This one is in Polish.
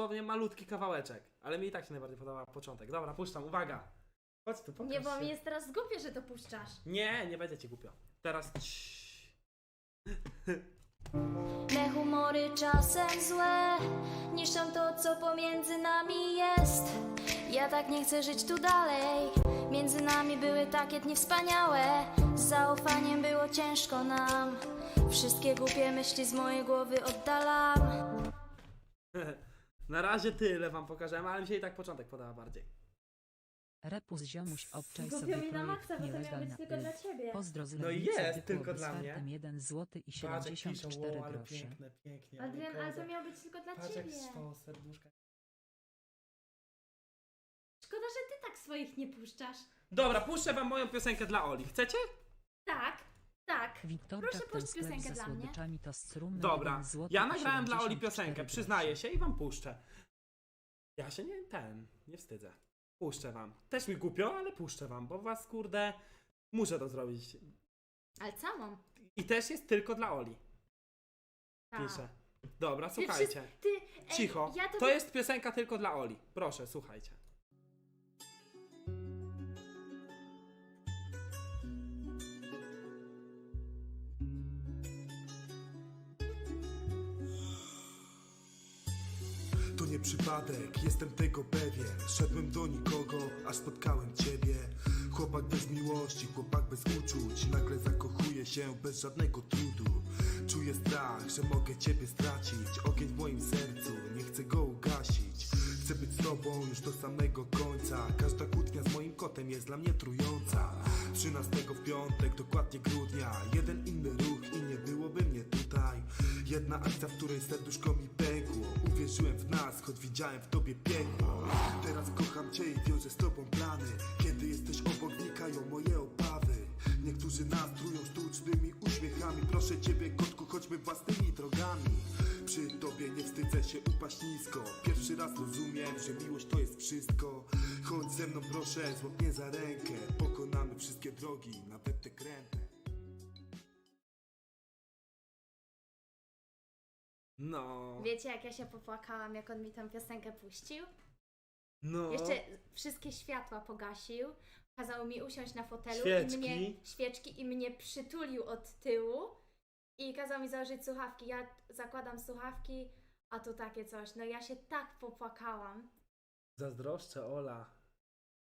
dosłownie malutki kawałeczek. Ale mi i tak się najbardziej podoba początek. Dobra, puszczam, uwaga. Chodź tu, pokaż Nie, bo się. mi jest teraz głupie, że to puszczasz. Nie, nie będzie ci głupio. Teraz ciii. Me humory czasem złe Niszczą to, co pomiędzy nami jest Ja tak nie chcę żyć tu dalej Między nami były takie dni wspaniałe Z zaufaniem było ciężko nam Wszystkie głupie myśli z mojej głowy oddalam Na razie tyle wam pokażemy, ale mi się i tak początek podoba bardziej. Repus ziomuś obczaj Głupio sobie mi na projekt maksa, bo to miało nielegalna być tylko dla ciebie Pozdro z No i Legnicy jest, tylko z dla mnie. fartem 1 zł i Patrz, jak piszą, 74 wow, ale grosze. piękne, pięknie. Adrian, ale to miało być tylko dla Patrz jak ciebie sto serduszka. Szkoda, że ty tak swoich nie puszczasz Dobra, puszczę wam moją piosenkę dla Oli. Chcecie? Tak, tak Wiktorczak Proszę ten puść sklep piosenkę ze dla mnie. słodyczami to Dobra, 1 zł ja nagrałem dla Oli 74 piosenkę, grosze. przyznaję się i wam puszczę. Ja się nie ten, nie wstydzę. Puszczę wam. Też mi głupio, ale puszczę wam, bo was kurde muszę to zrobić. Ale co mam? I też jest tylko dla Oli. Tak. Piszę. Dobra, Ty słuchajcie. Ty, ej, Cicho. Ja To tobie- jest piosenka tylko dla Oli. Proszę, słuchajcie. To nie przypadek, jestem tego pewien. Szedłem do nikogo, aż spotkałem ciebie. Chłopak bez miłości, chłopak bez uczuć. Nagle zakochuje się bez żadnego trudu. Czuję strach, że mogę ciebie stracić. Ogień w moim sercu, nie chcę go ugasić. Chcę być z tobą już do samego końca. Każda kłótnia z moim kotem jest dla mnie trująca. 13 Jedna akcja, w której serduszko mi pękło. Uwierzyłem w nas, choć widziałem w tobie piekło. Teraz kocham cię i wiążę z tobą plany. Kiedy jesteś obok, wnikają moje obawy. Niektórzy nas trują sztucznymi uśmiechami. Proszę ciebie, kotku, chodźmy własnymi drogami. Przy tobie nie wstydzę się upaść nisko. Pierwszy raz rozumiem, że miłość to jest wszystko. Chodź ze mną proszę, złap mnie za rękę. Pokonamy wszystkie drogi, nawet te kręte No. Wiecie, jak ja się popłakałam, jak on mi tę piosenkę puścił? No. Jeszcze wszystkie światła pogasił, kazał mi usiąść na fotelu Świeczki. i mnie świeczki i mnie przytulił od tyłu i kazał mi założyć słuchawki. Ja zakładam słuchawki, a tu takie coś. No ja się tak popłakałam. Zazdroszczę, Ola.